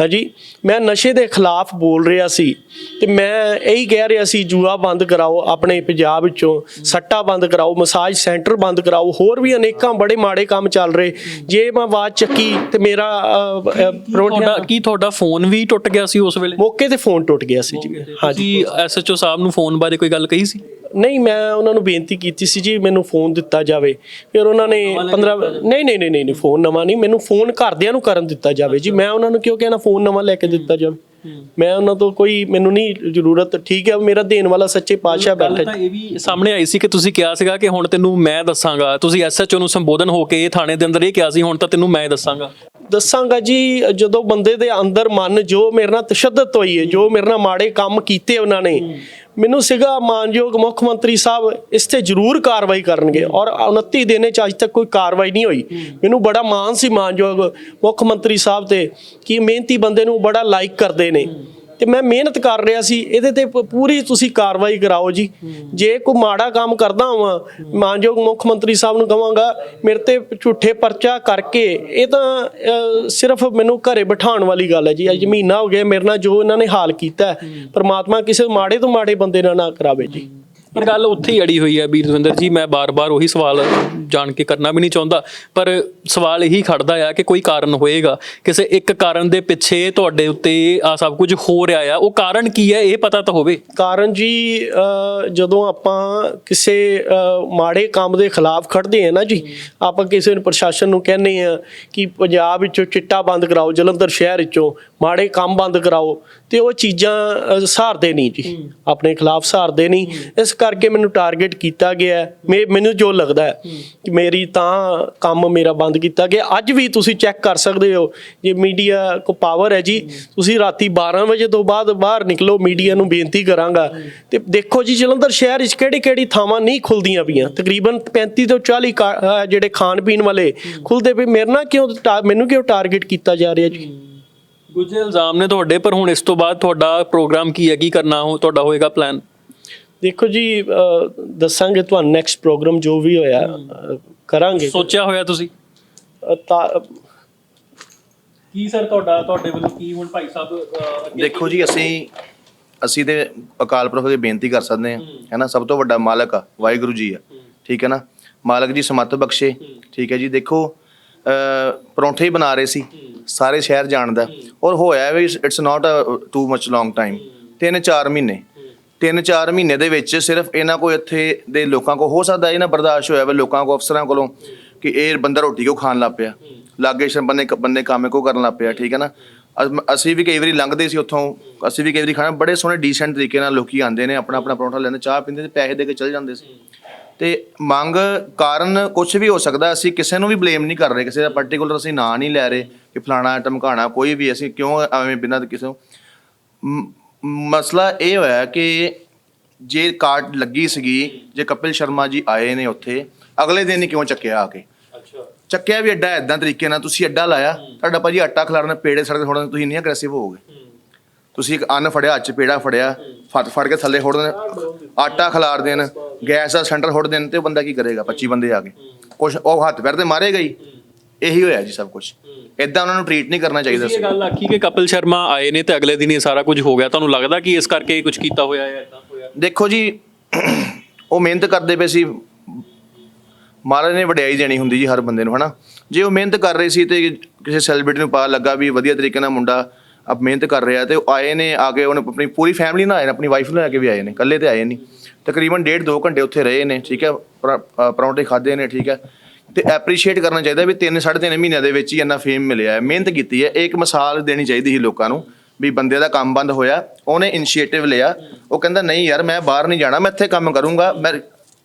ਹਾਂਜੀ ਮੈਂ ਨਸ਼ੇ ਦੇ ਖਿਲਾਫ ਬੋਲ ਰਿਹਾ ਸੀ ਤੇ ਮੈਂ ਇਹੀ ਕਹਿ ਰਿਹਾ ਸੀ ਜੂਆ ਬੰਦ ਕਰਾਓ ਆਪਣੇ ਪੰਜਾਬ ਵਿੱਚੋਂ ਸੱਟਾ ਬੰਦ ਕਰਾਓ ਮਸਾਜ ਸੈਂਟਰ ਬੰਦ ਕਰਾਓ ਹੋਰ ਵੀ ਅਨੇਕਾਂ ਬੜੇ ਮਾੜੇ ਕੰਮ ਚੱਲ ਰਹੇ। ਜੇ ਮੈਂ ਆਵਾਜ਼ ਚੱਕੀ ਤੇ ਮੇਰਾ ਤੁਹਾਡਾ ਕੀ ਤੁਹਾਡਾ ਫੋਨ ਵੀ ਟੁੱਟ ਗਿਆ ਸੀ ਉਸ ਵੇਲੇ? ਮੌਕੇ ਤੇ ਫੋਨ ਟੁੱਟ ਗਿਆ ਸੀ ਜੀ। ਹਾਂਜੀ। ਐਸਐਚਓ ਸਾਹਿਬ ਨੂੰ ਫੋਨ ਬਾਰੇ ਕੋਈ ਗੱਲ ਕਹੀ ਸੀ? ਨਹੀਂ ਮੈਂ ਉਹਨਾਂ ਨੂੰ ਬੇਨਤੀ ਕੀਤੀ ਸੀ ਜੀ ਮੈਨੂੰ ਫੋਨ ਦਿੱਤਾ ਜਾਵੇ। ਫਿਰ ਉਹਨਾਂ ਨੇ 15 ਨਹੀਂ ਨਹੀਂ ਨਹੀਂ ਨਹੀਂ ਫੋਨ ਨਵਾਂ ਨਹੀਂ ਮੈਨੂੰ ਫੋਨ ਘਰਦਿਆਂ ਨੂੰ ਕਰਨ ਦਿੱਤਾ ਜਾਵੇ ਜੀ। ਮੈਂ ਉਹਨਾਂ ਨੂੰ ਕਿਉਂ ਕਹਿਣਾ ਫੋਨ ਨਵਾਂ ਲੈ ਕੇ ਦਿੱਤਾ ਜਾਵੇ। ਮੈਂ ਉਹਨਾਂ ਤੋਂ ਕੋਈ ਮੈਨੂੰ ਨਹੀਂ ਜ਼ਰੂਰਤ ਠੀਕ ਹੈ ਮੇਰਾ ਦੇਣ ਵਾਲਾ ਸੱਚੇ ਪਾਤਸ਼ਾਹ ਬੈਠਾ ਤਾਂ ਇਹ ਵੀ ਸਾਹਮਣੇ ਆਈ ਸੀ ਕਿ ਤੁਸੀਂ ਕਿਹਾ ਸੀਗਾ ਕਿ ਹੁਣ ਤੈਨੂੰ ਮੈਂ ਦੱਸਾਂਗਾ। ਤੁਸੀਂ ਐਸਐਚਓ ਨੂੰ ਸੰਬੋਧਨ ਹੋ ਕੇ ਥਾਣੇ ਦੇ ਅੰਦਰ ਇਹ ਕਿਹਾ ਸੀ ਹੁਣ ਤਾਂ ਤੈਨੂੰ ਮੈਂ ਦੱਸਾਂਗਾ। ਦੱਸਾਂਗਾ ਜੀ ਜਦੋਂ ਬੰਦੇ ਦੇ ਅੰਦਰ ਮਨ ਜੋ ਮੇਰੇ ਨਾਲ ਤਸ਼ੱਦਦ ਹੋਈ ਹੈ ਜੋ ਮੇਰੇ ਨਾਲ ਮਾੜੇ ਕੰਮ ਕੀਤੇ ਉਹਨਾਂ ਨੇ ਮੈਨੂੰ ਸੀਗਾ ਮਾਨਯੋਗ ਮੁੱਖ ਮੰਤਰੀ ਸਾਹਿਬ ਇਸ ਤੇ ਜ਼ਰੂਰ ਕਾਰਵਾਈ ਕਰਨਗੇ ਔਰ 29 ਦਿਨੇ ਚ ਅੱਜ ਤੱਕ ਕੋਈ ਕਾਰਵਾਈ ਨਹੀਂ ਹੋਈ। ਮੈਨੂੰ ਬੜਾ ਮਾਣ ਸੀ ਮਾਨਯੋਗ ਮੁੱਖ ਮੰਤਰੀ ਸਾਹਿਬ ਤੇ ਕਿ ਮਿਹਨਤੀ ਬੰਦੇ ਨੂੰ ਬੜਾ ਲਾਈਕ ਕਰਦੇ ਨੇ। ਤੇ ਮੈਂ ਮਿਹਨਤ ਕਰ ਰਿਹਾ ਸੀ ਇਹਦੇ ਤੇ ਪੂਰੀ ਤੁਸੀਂ ਕਾਰਵਾਈ ਕਰਾਓ ਜੀ। ਜੇ ਕੋਈ ਮਾੜਾ ਕੰਮ ਕਰਦਾ ਹਾਂ ਮਾਨਯੋਗ ਮੁੱਖ ਮੰਤਰੀ ਸਾਹਿਬ ਨੂੰ ਕਹਾਂਗਾ ਮੇਰੇ ਤੇ ਝੂਠੇ ਪਰਚਾ ਕਰਕੇ ਇਹ ਤਾਂ ਸਿਰਫ ਮੈਨੂੰ ਘਰੇ ਬਿਠਾਉਣ ਵਾਲੀ ਗੱਲ ਹੈ ਜੀ। ਅੱਜ ਮਹੀਨਾ ਹੋ ਗਿਆ ਮੇਰੇ ਨਾਲ ਜੋ ਇਹਨਾਂ ਨੇ ਹਾਲ ਕੀਤਾ ਪ੍ਰਮਾਤਮਾ ਕਿਸੇ ਮਾੜੇ ਤੋਂ ਮਾੜੇ ਬੰਦੇ ਨਾਲ ਨਾ ਕਰਾਵੇ ਜੀ। ਪਰ ਗੱਲ ਉੱਥੇ ਹੀ ਅੜੀ ਹੋਈ ਹੈ ਵੀਰ ਦਵਿੰਦਰ ਜੀ ਮੈਂ ਬਾਰ-ਬਾਰ ਉਹੀ ਸਵਾਲ ਜਾਣ ਕੇ ਕਰਨਾ ਵੀ ਨਹੀਂ ਚਾਹੁੰਦਾ। ਪਰ ਸਵਾਲ ਇਹੀ ਖੜਦਾ ਆ ਕਿ ਕੋਈ ਕਾਰਨ ਹੋਏਗਾ। ਕਿਸੇ ਇੱਕ ਕਾਰਨ ਦੇ ਪਿੱਛੇ ਤੁਹਾਡੇ ਉੱਤੇ ਆ ਸਭ ਕੁਝ ਹੋ ਰਿਹਾ ਆ। ਉਹ ਕਾਰਨ ਕੀ ਹੈ ਇਹ ਪਤਾ ਤਾਂ ਹੋਵੇ। ਕਾਰਨ ਜੀ ਅਹ, ਜਦੋਂ ਆਪਾਂ ਕਿਸੇ ਅਹ, ਮਾੜੇ ਕੰਮ ਦੇ ਖਿਲਾਫ ਖੜਦੇ ਆ ਨਾ ਜੀ ਆਪਾਂ ਕਿਸੇ ਨੂੰ ਪ੍ਰਸ਼ਾਸਨ ਨੂੰ ਕਹਿੰਦੇ ਆ ਕਿ ਪੰਜਾਬ ਵਿੱਚੋਂ ਚਿੱਟਾ ਬੰਦ ਕਰਾਓ ਜਲੰਧਰ ਸ਼ਹਿਰ ਵਿੱਚੋਂ ਮਾੜੇ ਕੰਮ ਬੰਦ ਕਰਾਓ ਤੇ ਉਹ ਚੀਜ਼ਾਂ ਅਹ, ਸਹਾਰਦੇ ਨਹੀਂ ਜੀ। ਆਪਣੇ ਖਿਲਾਫ ਸਹਾਰਦੇ ਨਹੀਂ। ਇਸ ਕਰਕੇ ਮੈਨੂੰ ਟਾਰਗੇਟ ਕੀਤਾ ਗਿਆ ਹੈ। ਮੈਨੂੰ ਜੋ ਲੱਗਦਾ ਹੈ ਕਿ ਮੇਰੀ ਤਾਂ ਕੰਮ ਮੇਰਾ ਬੰਦ ਕੀਤਾ ਗਿਆ। ਅੱਜ ਵੀ ਤੁਸੀਂ ਚੈੱਕ ਕਰ ਸਕਦੇ ਹੋ ਜੇ ਮੀਡੀਆ ਕੋ ਪਾਵਰ ਹੈ ਜੀ। ਤੁਸੀਂ ਰਾਤੀ 12 ਵਜੇ ਤੋਂ ਬਾਅਦ ਬਾਹਰ ਨਿਕਲੋ ਮੀਡੀਆ ਨੂੰ ਬੇਨਤੀ ਕਰਾਂਗਾ। ਤੇ ਦੇਖੋ ਜੀ ਜਲੰਧਰ ਸ਼ਹਿਰ ਵਿੱਚ ਕਿਹੜੀ ਕਿਹੜੀ ਥਾਵਾਂ ਨਹੀਂ ਖੁੱਲਦੀਆਂ ਪਈਆਂ। ਤਕਰੀਬਨ 35 ਤੋਂ 40 ਕਾ- ਅਹ ਜਿਹੜੇ ਖਾਣ ਪੀਣ ਵਾਲੇ ਖੁੱਲਦੇ ਪਏ। ਮੇਰੇ ਨਾਲ ਕਿਉਂ ਮੈਨੂੰ ਕਿਉਂ ਟਾਰਗੇਟ ਕੀਤਾ ਜਾ ਰਿਹਾ ਜੀ? ਕੁਝ ਇਲਜ਼ਾਮ ਨੇ ਤੁਹਾਡੇ ਪਰ ਹੁਣ ਇਸ ਤੋਂ ਬਾਅਦ ਤੁਹਾਡਾ ਪ੍ਰੋਗਰਾਮ ਕੀ ਹੈ? ਕੀ ਕਰਨਾ ਹੋ ਤੁਹਾਡਾ ਹੋਏਗਾ ਪਲਾਨ ਦੇਖੋ ਜੀ ਦੱਸਾਂਗੇ ਤੁਹਾਨੂੰ ਨੈਕਸਟ ਪ੍ਰੋਗਰਾਮ ਜੋ ਵੀ ਹੋਇਆ ਕਰਾਂਗੇ। ਸੋਚਿਆ ਹੋਇਆ ਤੁਸੀਂ? ਕੀ ਸਰ ਤੁਹਾਡਾ ਤੁਹਾਡੇ ਵੱਲੋਂ ਕੀ ਹੁਣ ਭਾਈ ਸਾਹਿਬ ਦੇਖੋ ਜੀ ਅਸੀਂ ਅਸੀਂ ਤੇ ਅਕਾਲ ਪੁਰਖ ਦੀ ਬੇਨਤੀ ਕਰ ਸਕਦੇ ਹਾਂ ਹੈਨਾ ਸਭ ਤੋਂ ਵੱਡਾ ਮਾਲਕ ਆ ਵਾਹਿਗੁਰੂ ਜੀ ਆ ਠੀਕ ਹੈ ਨਾ? ਮਾਲਕ ਜੀ ਸਮੱਤ ਬਖਸ਼ੇ ਠੀਕ ਹੈ ਜੀ। ਦੇਖੋ ਪਰੌਂਠੇ ਹੀ ਬਣਾ ਰਹੇ ਸੀ ਸਾਰੇ ਸ਼ਹਿਰ ਜਾਣਦਾ। ਔਰ ਹੋਇਆ ਵੀ it's not too much long time ਤਿੰਨ ਚਾਰ ਮਹੀਨੇ। ਤਿੰਨ ਚਾਰ ਮਹੀਨੇ ਦੇ ਵਿੱਚ ਸਿਰਫ ਇਹਨਾਂ ਕੋ ਇੱਥੇ ਦੇ ਲੋਕਾਂ ਕੋ ਹੋ ਸਕਦਾ ਇਹਨਾਂ ਬਰਦਾਸ਼ਤ ਹੋਇਆ ਵੇ ਲੋਕਾਂ ਕੋ ਅਫਸਰਾਂ ਕੋਲੋਂ ਕਿ ਇਹ ਬੰਦਾ ਰੋਟੀ ਕਿਉਂ ਖਾਣ ਲੱਗ ਪਿਆ? ਲਾਗੇ ਸ਼ ਬੰਦੇ ਬੰਦੇ ਕੰਮ ਕਿਉਂ ਕਰਨ ਲੱਗ ਪਿਆ, ਠੀਕ ਹੈ ਨਾ? ਅਸੀਂ ਵੀ ਕਈ ਵਾਰੀ ਲੰਘਦੇ ਸੀ ਉੱਥੋਂ, ਅਸੀਂ ਵੀ ਕਈ ਵਾਰੀ ਖਾਣਾ, ਬੜੇ ਸੋਹਣੇ ਡੀਸੈਂਟ ਤਰੀਕੇ ਨਾਲ ਲੋਕੀ ਆਉਂਦੇ ਨੇ, ਆਪਣਾ ਆਪਣਾ ਪਰੌਂਠਾ ਲੈਂਦੇ, ਚਾਹ ਪੀਂਦੇ ਤੇ ਪੈਸੇ ਦੇ ਕੇ ਚਲੇ ਜਾਂਦੇ ਸੀ। ਤੇ ਮੰਗ ਕਾਰਨ ਕੁਝ ਵੀ ਹੋ ਸਕਦਾ, ਅਸੀਂ ਕਿਸੇ ਨੂੰ ਵੀ ਬਲੇਮ ਨਹੀਂ ਕਰ ਰਹੇ, ਕਿਸੇ ਦਾ ਪਾਰਟਿਕੂਲਰ ਅਸੀਂ ਨਾਂ ਨਹੀਂ ਲੈ ਰਹੇ ਕਿ ਫਲਾਣਾ ਧਮਕਾਣਾ ਕੋਈ ਵੀ ਅਸੀਂ ਕਿਉਂ ਐਵੇਂ ਬਿਨਾਂ ਕਿਸੇ ਨੂੰ ਮਸਲਾ ਇਹ ਹੋਇਆ ਕਿ ਜੇ ਕਾਰਡ ਲੱਗੀ ਸੀਗੀ ਜੇ ਕਪਿਲ ਸ਼ਰਮਾ ਜੀ ਆਏ ਨੇ ਉੱਥੇ ਅਗਲੇ ਦਿਨ ਹੀ ਕਿਉਂ ਚੱਕਿਆ ਆ ਕੇ? ਅੱਛਾ। ਚੱਕਿਆ ਵੀ ਅੱਡਾ ਐਦਾਂ ਤਰੀਕੇ ਨਾਲ ਤੁਸੀਂ ਅੱਡਾ ਲਾਇਆ ਤੁਹਾਡਾ ਭਾਜੀ ਆਟਾ ਖਿਲਾਰਨਾ ਪੇੜੇ ਸੜਕ ਥੋੜਾ ਤੁਸੀਂ ਨਹੀਂ ਅਗਰੈਸਿਵ ਹੋਵੋਗੇ। ਤੁਸੀਂ ਇੱਕ ਅੰਨ ਫੜਿਆ 'ਚ ਪੇੜਾ ਫੜਿਆ ਫੜ ਫੜ ਕੇ ਥੱਲੇ ਸੁੱਟ ਦੇਣ ਆਟਾ ਖਿਲਾਰ ਦੇਣ ਗੈਸ ਦਾ ਸਿਲੰਡਰ ਸੁੱਟ ਦੇਣ ਤੇ ਬੰਦਾ ਕੀ ਕਰੇਗਾ 25 ਬੰਦੇ ਆ ਕੇ ਕੁਛ ਉਹ ਹੱਥ ਪੈਰ ਤੇ ਮਾਰੇਗਾ ਹੀ। ਇਹੀ ਹੋਇਆ ਜੀ ਸਭ ਕੁਝ ਇਦਾਂ ਉਹਨਾਂ ਨੂੰ ਟਰੀਟ ਨਹੀਂ ਕਰਨਾ ਚਾਹੀਦਾ ਸੀ ਇਹ ਗੱਲ ਆਖੀ ਕਿ ਕਪਿਲ ਸ਼ਰਮਾ ਆਏ ਨੇ ਤੇ ਅਗਲੇ ਦਿਨ ਹੀ ਸਾਰਾ ਕੁਝ ਹੋ ਗਿਆ। ਤੁਹਾਨੂੰ ਲੱਗਦਾ ਕਿ ਇਸ ਕਰਕੇ ਕੁਝ ਕੀਤਾ ਹੋਇਆ ਹੈ ਇਦਾਂ ਹੋਇਆ? ਦੇਖੋ ਜੀ ਉਹ ਮਿਹਨਤ ਕਰਦੇ ਪਏ ਸੀ। ਮਹਾਰਾਜ ਨੇ ਵਡਿਆਈ ਦੇਣੀ ਹੁੰਦੀ ਜੀ ਹਰ ਬੰਦੇ ਨੂੰ ਹਨਾ? ਜੇ ਉਹ ਮਿਹਨਤ ਕਰ ਰਹੇ ਸੀ ਤੇ ਕਿਸੇ ਸੈਲੀਬ੍ਰਿਟੀ ਨੂੰ ਪਤਾ ਲੱਗਾ ਵੀ ਵਧੀਆ ਤਰੀਕੇ ਨਾਲ ਮੁੰਡਾ ਆਪ ਮਿਹਨਤ ਕਰ ਰਿਹਾ ਤੇ ਉਹ ਆਏ ਨੇ ਆ ਕੇ ਉਹਨੇ ਆਪਣੀ ਪੂਰੀ ਫੈਮਿਲੀ ਨਾਲ ਆਏ ਨੇ ਆਪਣੀ ਵਾਈਫ ਨੂੰ ਲੈ ਕੇ ਵੀ ਆਏ ਨੇ ਇਕੱਲੇ ਤੇ ਆਏ ਨਹੀਂ। ਤਕਰੀਬਨ ਡੇਢ ਦੋ ਘੰਟੇ ਉੱਥੇ ਰਹੇ ਨੇ ਠੀਕ ਹੈ? ਪਰੌਂਠੇ ਖਾਦੇ ਨੇ ਠੀਕ ਹੈ? ਤੇ ਐਪਰੀਸ਼ੀਏਟ ਕਰਨਾ ਚਾਹੀਦਾ ਵੀ 3 3.5 ਮਹੀਨਿਆਂ ਦੇ ਵਿੱਚ ਹੀ ਇੰਨਾ ਫੇਮ ਮਿਲਿਆ ਹੈ। ਮਿਹਨਤ ਕੀਤੀ ਹੈ। ਇਹ ਇੱਕ ਮਿਸਾਲ ਦੇਣੀ ਚਾਹੀਦੀ ਸੀ ਲੋਕਾਂ ਨੂੰ ਵੀ ਬੰਦੇ ਦਾ ਕੰਮ ਬੰਦ ਹੋਇਆ, ਉਹਨੇ ਇਨੀਸ਼ੀਏਟਿਵ ਲਿਆ। ਉਹ ਕਹਿੰਦਾ, ਨਹੀਂ ਯਾਰ, ਮੈਂ ਬਾਹਰ ਨਹੀਂ ਜਾਣਾ, ਮੈਂ ਇੱਥੇ ਕੰਮ ਕਰੂੰਗਾ। ਮੈਂ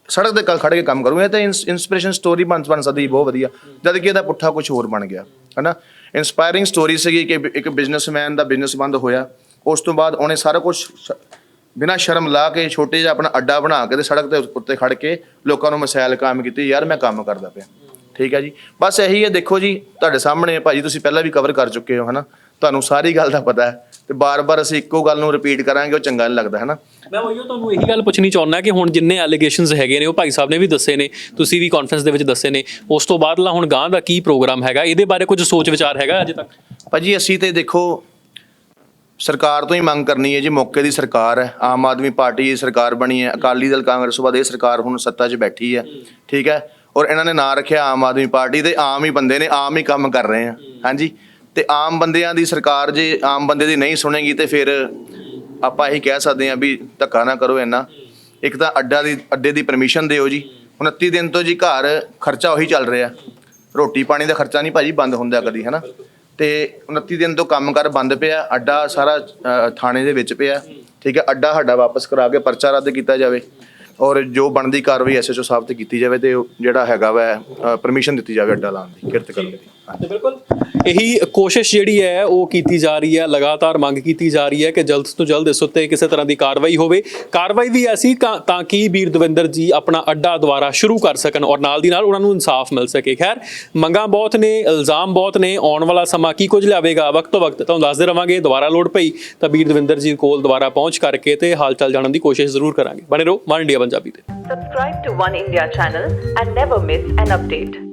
ਸੜਕ ਤੇ ਕੱਲ ਖੜ ਕੇ ਕੰਮ ਕਰੂੰਗਾ। ਇਹ ਤਾਂ ਇਨਸਪੀਰੇਸ਼ਨ ਸਟੋਰੀ ਬਣ ਬਣ ਸਕਦੀ ਬਹੁਤ ਵਧੀਆ। ਜਦ ਕਿ ਇਹਦਾ ਪੁੱਠਾ ਕੁਝ ਹੋਰ ਬਣ ਗਿਆ, ਹਨਾ? ਇਨਸਪਾਇਰਿੰਗ ਸਟੋਰੀ ਸੀਗੀ ਕਿ ਇੱਕ ਬਿਜ਼ਨਸਮੈਨ ਦਾ ਬਿਜ਼ਨਸ ਬੰਦ ਹੋਇਆ। ਉਸ ਤੋਂ ਬਾਅਦ ਉਹਨੇ ਸਾਰਾ ਕੁਝ ਬਿਨਾਂ ਸ਼ਰਮ ਲਾ ਕੇ ਛੋਟੇ ਜਿਹਾ ਆਪਣਾ ਅੱਡਾ ਬਣਾ ਕੇ ਤੇ ਸੜਕ ਦੇ ਉੱਤੇ ਖੜ ਕੇ ਲੋਕਾਂ ਨੂੰ ਮਸਾਇਲ ਕਾਇਮ ਕੀਤੀ ਯਾਰ ਮੈਂ ਕੰਮ ਕਰਦਾ ਪਿਆ। ਠੀਕ ਹੈ ਜੀ? ਬਸ ਇਹੀ ਹੈ ਦੇਖੋ ਜੀ ਤੁਹਾਡੇ ਸਾਹਮਣੇ ਭਾਜੀ ਤੁਸੀਂ ਪਹਿਲਾਂ ਵੀ ਕਵਰ ਕਰ ਚੁੱਕੇ ਹੋ ਹਨਾ? ਤੁਹਾਨੂੰ ਸਾਰੀ ਗੱਲ ਦਾ ਪਤਾ ਹੈ ਤੇ ਬਾਰ-ਬਾਰ ਅਸੀਂ ਇੱਕੋ ਗੱਲ ਨੂੰ ਰਿਪੀਟ ਕਰਾਂਗੇ ਉਹ ਚੰਗਾ ਨਹੀਂ ਲੱਗਦਾ ਹਨਾ? ਮੈਂ ਉਹੀਓ ਤੁਹਾਨੂੰ ਇਹੀ ਗੱਲ ਪੁੱਛਣੀ ਚਾਹੁੰਦਾ ਕਿ ਹੁਣ ਜਿੰਨੇ ਐਲੀਗੇਸ਼ਨਸ ਹੈਗੇ ਨੇ ਉਹ ਭਾਈ ਸਾਹਿਬ ਨੇ ਵੀ ਦੱਸੇ ਨੇ ਤੁਸੀਂ ਵੀ ਕਾਨਫਰੰਸ ਦੇ ਵਿੱਚ ਦੱਸੇ ਨੇ ਉਸ ਤੋਂ ਬਾਅਦਲਾ ਹੁਣ ਗਾਂ ਦਾ ਕੀ ਪ੍ਰੋਗਰਾਮ ਹੈਗਾ ਇਹਦੇ ਬਾਰੇ ਕੁਝ ਸੋਚ ਵਿਚਾਰ ਹੈਗਾ ਅਜੇ ਤੱਕ? ਭਾਜੀ ਅਸੀਂ ਤੇ ਦੇਖੋ ਸਰਕਾਰ ਤੋਂ ਹੀ ਮੰਗ ਕਰਨੀ ਹੈ ਜੀ, ਮੌਕੇ ਦੀ ਸਰਕਾਰ ਹੈ, ਆਮ ਆਦਮੀ ਪਾਰਟੀ ਦੀ ਸਰਕਾਰ ਬਣੀ ਹੈ, ਅਕਾਲੀ ਦਲ ਕਾਂਗਰਸ ਤੋਂ ਬਾਅਦ ਇਹ ਸਰਕਾਰ ਹੁਣ ਸੱਤਾ 'ਚ ਬੈਠੀ ਹੈ, ਠੀਕ ਹੈ, ਔਰ ਇਹਨਾਂ ਨੇ ਨਾਂ ਰੱਖਿਆ ਆਮ ਆਦਮੀ ਪਾਰਟੀ ਤੇ ਆਮ ਹੀ ਬੰਦੇ ਨੇ, ਆਮ ਹੀ ਕੰਮ ਕਰ ਰਹੇ ਆ, ਹਾਂਜੀ, ਤੇ ਆਮ ਬੰਦਿਆਂ ਦੀ ਸਰਕਾਰ ਜੇ ਆਮ ਬੰਦੇ ਦੀ ਨਹੀਂ ਸੁਣੇਗੀ ਤੇ ਫਿਰ ਆਪਾਂ ਇਹੀ ਕਹਿ ਸਕਦੇ ਹਾਂ ਵੀ ਧੱਕਾ ਨਾ ਕਰੋ ਇੰਨਾ। ਇੱਕ ਤਾਂ ਅੱਡਾ ਦੀ, ਅੱਡੇ ਦੀ ਪਰਮਿਸ਼ਨ ਦਿਓ ਜੀ 29 ਦਿਨ ਤੋਂ ਜੀ ਘਰ ਖਰਚਾ ਉਹੀ ਚੱਲ ਰਿਹਾ, ਰੋਟੀ ਪਾਣੀ ਦਾ ਖਰਚਾ ਨਹੀਂ ਭਾਜੀ ਬੰਦ ਹੁੰਦਾ ਕਦੀ, ਹਨਾ? ਤੇ 29 ਦਿਨ ਤੋਂ ਕੰਮ ਕਰ ਬੰਦ ਪਿਆ ਅੱਡਾ ਸਾਰਾ ਅ, ਥਾਣੇ ਦੇ ਵਿੱਚ ਪਿਆ। ਠੀਕ ਹੈ ਅੱਡਾ ਸਾਡਾ ਵਾਪਸ ਕਰਾ ਕੇ ਪਰਚਾ ਰੱਦ ਕੀਤਾ ਜਾਵੇ ਔਰ ਜੋ ਬਣਦੀ ਕਾਰਵਾਈ ਐਸਐਚਓ ਸਾਹਿਬ ਤੇ ਕੀਤੀ ਜਾਵੇ ਤੇ ਉਹ ਜਿਹੜਾ ਹੈਗਾ ਵੈ ਪਰਮਿਸ਼ਨ ਦਿੱਤੀ ਜਾਵੇ ਅੱਡਾ ਲਾਉਣ ਦੀ ਕਿਰਤ ਕਰਨ ਦੀ। ਤੇ ਬਿਲਕੁਲ। ਇਹੀ ਕੋਸ਼ਿਸ਼ ਜਿਹੜੀ ਹੈ, ਉਹ ਕੀਤੀ ਜਾ ਰਹੀ ਹੈ, ਲਗਾਤਾਰ ਮੰਗ ਕੀਤੀ ਜਾ ਰਹੀ ਹੈ ਕਿ ਜਲਦ ਤੋਂ ਜਲਦ ਇਸ ਉੱਤੇ ਕਿਸੇ ਤਰ੍ਹਾਂ ਦੀ ਕਾਰਵਾਈ ਹੋਵੇ। ਕਾਰਵਾਈ ਵੀ ਐਸੀ ਤਾਂ ਕਿ ਵੀਰ ਦਵਿੰਦਰ ਜੀ ਆਪਣਾ ਅੱਡਾ ਦੁਬਾਰਾ ਸ਼ੁਰੂ ਕਰ ਸਕਣ ਔਰ ਨਾਲ ਦੀ ਨਾਲ ਉਹਨਾਂ ਨੂੰ ਇਨਸਾਫ ਮਿਲ ਸਕੇ। ਖੈਰ, ਮੰਗਾਂ ਬਹੁਤ ਨੇ, ਇਲਜ਼ਾਮ ਬਹੁਤ ਨੇ, ਆਉਣ ਵਾਲਾ ਸਮਾਂ ਕੀ ਕੁਝ ਲਿਆਵੇਗਾ, ਵਕਤ ਤੋਂ ਵਕਤ ਤੁਹਾਨੂੰ ਦੱਸਦੇ ਰਵਾਂਗੇ, ਦੁਬਾਰਾ ਲੋੜ ਪਈ ਤਾਂ ਵੀਰ ਦਵਿੰਦਰ ਜੀ ਕੋਲ ਦੁਬਾਰਾ ਪਹੁੰਚ ਕਰਕੇ ਤੇ ਹਾਲ ਚਾਲ ਜਾਣਨ ਦੀ ਕੋਸ਼ਿਸ਼ ਜ਼ਰੂਰ ਕਰਾਂਗੇ। ਬਣੇ ਰਹੋ, ਵਨ ਇੰਡੀਆ ਪੰਜਾਬੀ ਤੇ। Subscribe to One India channel and never miss an update.